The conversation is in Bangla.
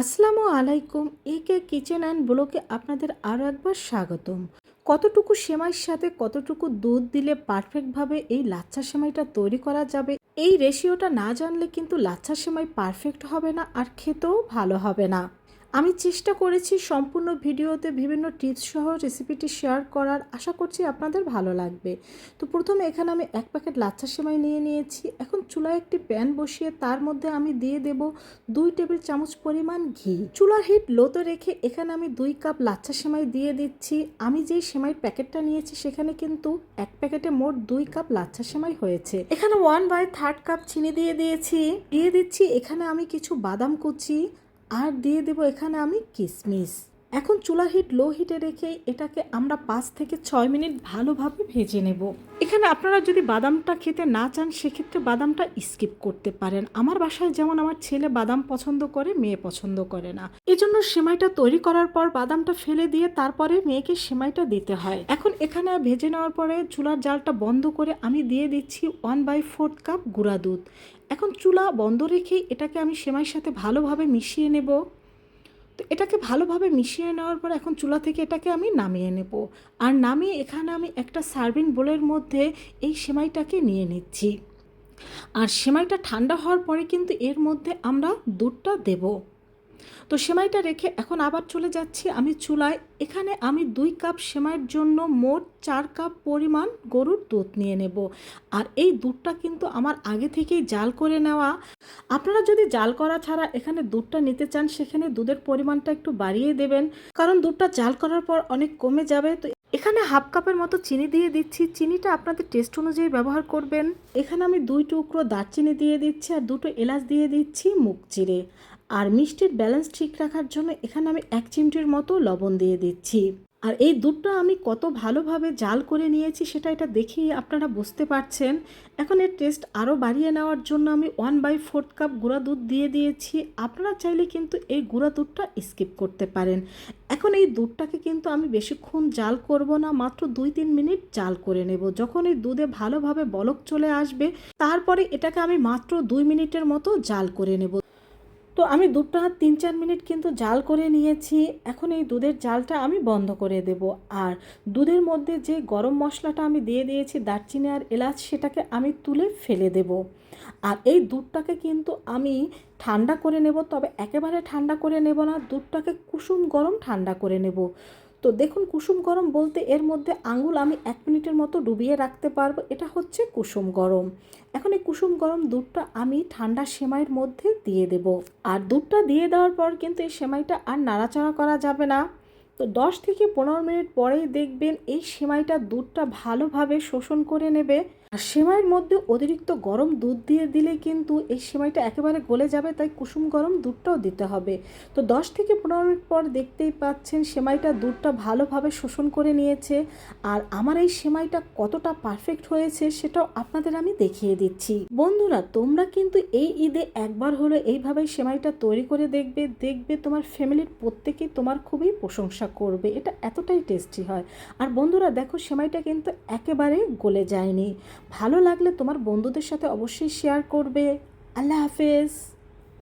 আসসালামু আলাইকুম এ কে কিচেন অ্যান্ড ব্লকে আপনাদের আরও একবার স্বাগতম। কতটুকু সেমাইয়ের সাথে কতটুকু দুধ দিলে পারফেক্টভাবে এই লাচ্ছা সেমাইটা তৈরি করা যাবে, এই রেশিওটা না জানলে কিন্তু লাচ্ছা সেমাই পারফেক্ট হবে না আর খেতেও ভালো হবে না। আমি চেষ্টা করেছি সম্পূর্ণ ভিডিওতে বিভিন্ন টিপস সহ রেসিপিটি শেয়ার করার। আশা করছি আপনাদের ভালো লাগবে। তো প্রথমে এখানে আমি এক প্যাকেট লাচ্ছা সেমাই নিয়ে নিয়েছি। এখন চুলায় একটি প্যান বসিয়ে তার মধ্যে আমি দিয়ে দেব দুই টেবিল চামচ পরিমাণ ঘি। চুলার হিট লোতে রেখে এখানে আমি দুই কাপ লাচ্ছা সেমাই দিয়ে দিচ্ছি। আমি যেই সেমাইয়ের প্যাকেটটা নিয়েছি সেখানে কিন্তু এক প্যাকেটে মোট দুই কাপ লাচ্ছা সেমাই হয়েছে। এখানে ওয়ান বাই থার্ড কাপ চিনি দিয়ে দিয়েছি। দিয়ে দিচ্ছি এখানে আমি কিছু বাদাম কুচি আর দিয়ে দেব এখানে আমি কিশমিশ এখন চুলা হিট লো হিটে রেখে এটাকে আমরা পাঁচ থেকে ছয় মিনিট ভালোভাবে ভেজে নেব। এখানে আপনারা যদি বাদামটা খেতে না চান, সেক্ষেত্রে বাদামটা স্কিপ করতে পারেন। আমার বাসায় যেমন আমার ছেলে বাদাম পছন্দ করে, মেয়ে পছন্দ করে না। এজন্য সেমাইটা তৈরি করার পর বাদামটা ফেলে দিয়ে তারপরে মেয়েকে সেমাইটা দিতে হয়। এখন এখানে ভেজে নেওয়ার পরে চুলার জালটা বন্ধ করে আমি দিয়ে দিচ্ছি ওয়ান বাই ফোর্থ কাপ গুঁড়া দুধ। এখন চুলা বন্ধ রেখেই এটাকে আমি সেমাইয়ের সাথে ভালোভাবে মিশিয়ে নেব। তো এটাকে ভালোভাবে মিশিয়ে নেওয়ার পর এখন চুলা থেকে এটাকে আমি নামিয়ে নেব। আর নামিয়ে এখানে আমি একটা সার্ভিং বোলের মধ্যে এই সেমাইটাকে নিয়ে নিচ্ছি। আর সেমাইটা ঠান্ডা হওয়ার পরে কিন্তু এর মধ্যে আমরা দুধটা দেব। তো সেমাইটা রেখে এখন আবার চলে যাচ্ছি আমি চুলায়। এখানে আমি দুই কাপ সেমাইয়ের জন্য মোট চার কাপ পরিমাণ গরুর দুধ নিয়ে নেব। আর এই দুধটা কিন্তু আমার আগে থেকেই জাল করে নেওয়া। আপনারা যদি জাল করা ছাড়া এখানে দুধটা নিতে চান, সেখানে দুধের পরিমাণটা একটু বাড়িয়ে দেবেন। কারণ দুধটা জাল করার পর অনেক কমে যাবে। তো এখানে হাফ কাপের মতো চিনি দিয়ে দিচ্ছি। চিনিটা আপনাদের টেস্ট অনুযায়ী ব্যবহার করবেন। এখানে আমি দুই টুকরো দারচিনি দিয়ে দিচ্ছি আর দুটো এলাচ দিয়ে দিচ্ছি মুখ চিরে আর মিষ্টির ব্যালেন্স ঠিক রাখার জন্য এখানে আমি এক চিমটির মতো লবণ দিয়ে দিচ্ছি। আর এই দুধটা আমি কত ভালোভাবে জাল করে নিয়েছি সেটা এটা দেখেই আপনারা বুঝতে পারছেন। এখন এর টেস্ট আরও বাড়িয়ে নেওয়ার জন্য আমি ওয়ান বাই ফোর্থ কাপ গুঁড়া দুধ দিয়ে দিয়েছি। আপনারা চাইলে কিন্তু এই গুঁড়া দুধটা স্কিপ করতে পারেন। এখন এই দুধটাকে কিন্তু আমি বেশিক্ষণ জাল করব না, মাত্র দুই তিন মিনিট জাল করে নেব। যখন এই দুধে ভালোভাবে বলক চলে আসবে, তারপরে এটাকে আমি মাত্র দুই মিনিটের মতো জাল করে নেব। তো আমি দুধটা তিন চার মিনিট কিন্তু জাল করে নিয়েছি। এখন এই দুধের জালটা আমি বন্ধ করে দেব। আর দুধের মধ্যে যে গরম মশলাটা আমি দিয়ে দিয়েছি, দারচিনি আর এলাচ, সেটাকে আমি তুলে ফেলে দেব। আর এই দুধটাকে কিন্তু আমি ঠান্ডা করে নেব, তবে একেবারে ঠান্ডা করে নেব না। দুধটাকে কুসুম গরম ঠান্ডা করে নেব। তো দেখুন, কুসুম গরম বলতে এর মধ্যে আঙুল আমি এক মিনিটের মতো ডুবিয়ে রাখতে পারব। এটা হচ্ছে কুসুম গরম। এখন এই কুসুম গরম দুধটা আমি ঠান্ডা সেমাইয়ের মধ্যে দিয়ে দেব। আর দুধটা দিয়ে দেওয়ার পর কিন্তু এই সেমাইটা আর নাড়াচাড়া করা যাবে না। তো দশ থেকে পনেরো মিনিট পরেই দেখবেন এই সেমাইটা দুধটা ভালোভাবে শোষণ করে নেবে। সেমাইয়ের মধ্যে অতিরিক্ত গরম দুধ দিয়ে দিলে কিন্তু এই সেমাইটা একেবারে গলে যাবে, তাই কুসুম গরম দুধটাও দিতে হবে। তো দশ থেকে পনেরো মিনিট পর দেখতেই পাচ্ছেন সেমাইটা দুধটা ভালোভাবে শোষণ করে নিয়েছে। আর আমার এই সেমাইটা কতটা পারফেক্ট হয়েছে সেটাও আপনাদের আমি দেখিয়ে দিচ্ছি। বন্ধুরা, তোমরা কিন্তু এই ঈদে একবার হলো এইভাবেই সেমাইটা তৈরি করে দেখবে। দেখবে তোমার ফ্যামিলির প্রত্যেকেই তোমার খুবই প্রশংসা করবে, এটা এতটাই টেস্টি হয়। আর বন্ধুরা, দেখো সেমাইটা কিন্তু একেবারে গলে যায়নি। ভালো লাগলে তোমার বন্ধুদের সাথে অবশ্যই শেয়ার করবে। আল্লাহ হাফেজ।